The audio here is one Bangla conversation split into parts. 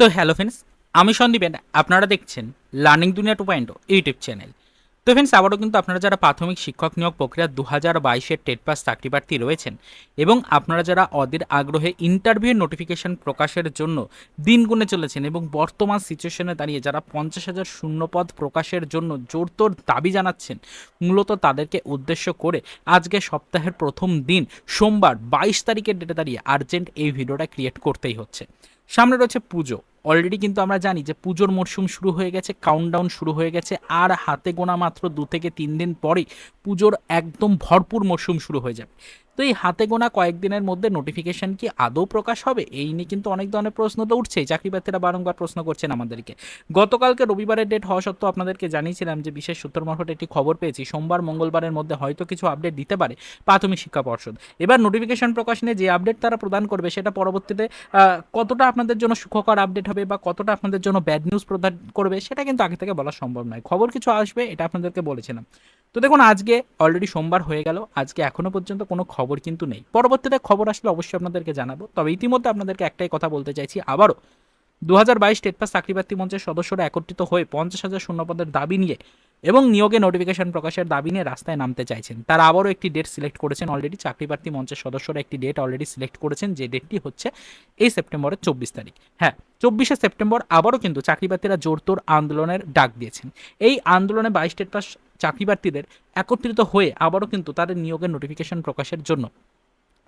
তো হ্যালো ফ্রেন্ডস আমি সন্দীপেন আপনারা দেখছেন learning Duniya two point YouTube channel তো ফ্রেন্ডস আবারও কিন্তু আপনারা যারা প্রাথমিক শিক্ষক নিয়োগ প্রক্রিয়া দু হাজার বাইশের টেট পাস চাকরি প্রার্থী রয়েছেন এবং আপনারা যারা অদের আগ্রহে ইন্টারভিউ নোটিফিকেশন প্রকাশের জন্য দিন গুনে চলেছেন এবং বর্তমান সিচুয়েশনে দাঁড়িয়ে যারা পঞ্চাশ হাজার শূন্যপদ প্রকাশের জন্য জোরতোর দাবি জানাচ্ছেন, মূলত তাদেরকে উদ্দেশ্য করে আজকে সপ্তাহের প্রথম দিন, সোমবার বাইশ তারিখের ডেটে দাঁড়িয়ে আর্জেন্ট এই ভিডিওটা ক্রিয়েট করতেই হচ্ছে। সামনে রয়েছে পুজো। অলরেডি কিন্তু আমরা জানি যে পুজোর মরশুম শুরু হয়ে গেছে কাউন্টডাউন শুরু হয়ে গেছে, আর হাতে গোনা মাত্র দু থেকে তিন দিন পরে পুজোর একদম ভরপুর মরশুম শুরু হয়ে যাবে। তো এই হাতে গোনা কয়েকদিনের মধ্যে নোটিফিকেশন কি আদৌ প্রকাশ হবে? এই নিয়ে কিন্তু অনেক ধরনের প্রশ্ন তো উঠছেই। চাকরি প্রার্থীরা বারংবার প্রশ্ন করছেন আমাদেরকে। গতকালকে রবিবারের ডেট হওয়া সত্ত্বেও আপনাদেরকে জানিয়েছিলাম যে বিশেষ সূত্র মারফত একটি খবর পেয়েছি। সোমবার, মঙ্গলবারের মধ্যে হয়তো কিছু আপডেট দিতে পারে প্রাথমিক শিক্ষা পর্ষদ। এবার নোটিফিকেশন প্রকাশ নিয়ে যে আপডেট তারা প্রদান করবে সেটা পরবর্তীতে কতটা আপনাদের জন্য সুখকর আপডেট হবে বা কতটা আপনাদের জন্য ব্যাড নিউজ প্রদান করবে সেটা কিন্তু আগে থেকে বলা সম্ভব নয়। খবর কিছু আসবে, এটা আপনাদেরকে বলেছিলাম। তো দেখুন, আজকে অলরেডি সোমবার হয়ে গেল, আজকে এখনও পর্যন্ত কোনো খবর কিন্তু নেই। পরবর্তীতে খবর আসলে অবশ্যই আপনাদেরকে জানাব। তবে ইতিমধ্যে আপনাদেরকে একটাই কথা বলতে চাইছি, আবারও দু হাজার বাইশ স্টেট পাস চাকরি প্রার্থী মঞ্চের সদস্যরা একত্রিত হয়ে পঞ্চাশ হাজার শূন্যপদের দাবি নিয়ে এবং নিয়োগে নোটিফিকেশন প্রকাশের দাবি নিয়ে রাস্তায় নামতে চাইছেন। তারা আবারও একটি ডেট সিলেক্ট করেছেন অলরেডি চাকরি প্রার্থী মঞ্চের সদস্যরা একটি ডেট অলরেডি সিলেক্ট করেছেন, যে ডেটটি হচ্ছে এই সেপ্টেম্বরের চব্বিশ তারিখ। হ্যাঁ চব্বিশে সেপ্টেম্বর আবারও কিন্তু চাকরি প্রার্থীরা জোরতোর আন্দোলনের ডাক দিয়েছেন। এই আন্দোলনে বাইশ স্টেট পাস চাকরি প্রার্থীদের একত্রিত হয়ে আবারও কিন্তু তাদের নিয়োগের নোটিফিকেশন প্রকাশের জন্য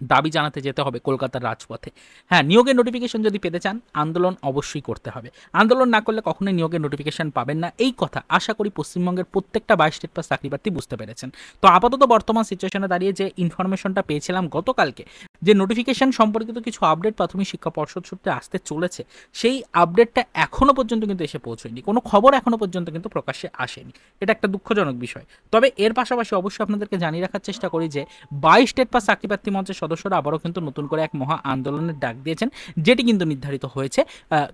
দাবি জানাতে যেতে হবে কলকাতার রাজপথে। হ্যাঁ নিয়োগের নোটিফিকেশন যদি পেতে চান, আন্দোলন অবশ্যই করতে হবে। আন্দোলন না করলে কখনোই নিয়োগের নোটিফিকেশন পাবেন না। এই কথা আশা করি পশ্চিমবঙ্গের প্রত্যেকটা বাইশ স্টেট পাস চাকরি প্রার্থী বুঝতে পেরেছেন। তো আপাতত বর্তমান সিচুয়েশনে দাঁড়িয়ে যে ইনফরমেশনটা পেয়েছিলাম গতকালকে যে নোটিফিকেশন সম্পর্কিত কিছু আপডেট প্রাথমিক শিক্ষা পর্ষদ সূত্রে আসতে চলেছে, সেই আপডেটটা এখনও পর্যন্ত কিন্তু এসে পৌঁছয়নি। কোনো খবর এখনও পর্যন্ত কিন্তু প্রকাশ্যে আসেনি। এটা একটা দুঃখজনক বিষয়। তবে এর পাশাপাশি অবশ্যই আপনাদেরকে জানিয়ে রাখার চেষ্টা করি যে, বাইশ স্টেট পাস চাকরি প্রার্থী মঞ্চের সদস্যরা আবারও কিন্তু নতুন করে এক মহা আন্দোলনের ডাক দিয়েছেন, যেটি কিন্তু নির্ধারিত হয়েছে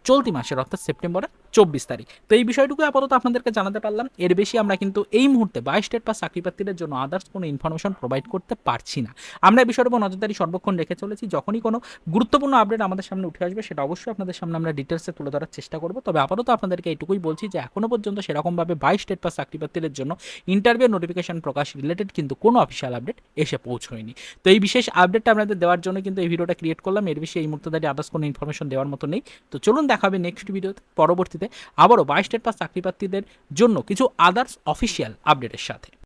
চলতি মাসের অর্থাৎ সেপ্টেম্বরের চব্বিশ তারিখ। তো এই বিষয়টুকু আপাতত আপনাদেরকে জানাতে পারলাম। এর বেশি আমরা কিন্তু এই মুহূর্তে বাইশ স্টেট পাস চাকরি প্রার্থীদের জন্য আদার্স কোনো ইনফরমেশন প্রোভাইড করতে পারছি না। আমরা এই বিষয়ের উপর নজরদারি সর্বক্ষণ রেখে চলেছি। যখনই কোনো গুরুত্বপূর্ণ আপডেট আমাদের সামনে উঠে আসবে, সেটা অবশ্যই আপনাদের সামনে আমরা ডিটেলসে তুলে ধরার চেষ্টা করব। তবে আপাতত আপনাদেরকে এইটুকুই বলছি যে, এখনও পর্যন্ত সেরকমভাবে বাইশ স্টেট পাস চাকরি প্রার্থীদের জন্য ইন্টারভিউ নোটিফিকেশন প্রকাশ রিলেটেড কিন্তু কোনো অফিসিয়াল আপডেট এসে পৌঁছয়নি। তো এই বিশেষ আপডেটটা আপনাদের দেওয়ার জন্য কিন্তু এই ভিডিওটা ক্রিয়েট করলাম। এর বেশি এই মুহূর্তে দাঁড়িয়ে আদার্স কোনো ইনফরমেশন দেওয়ার মতো নেই। তো চলুন দেখাবে নেক্সট ভিডিওতে পরবর্তীতে আবারও বাইশ স্টেট পাস চাকরি প্রার্থীদের জন্য কিছু আদার্স অফিসিয়াল আপডেটের সাথে।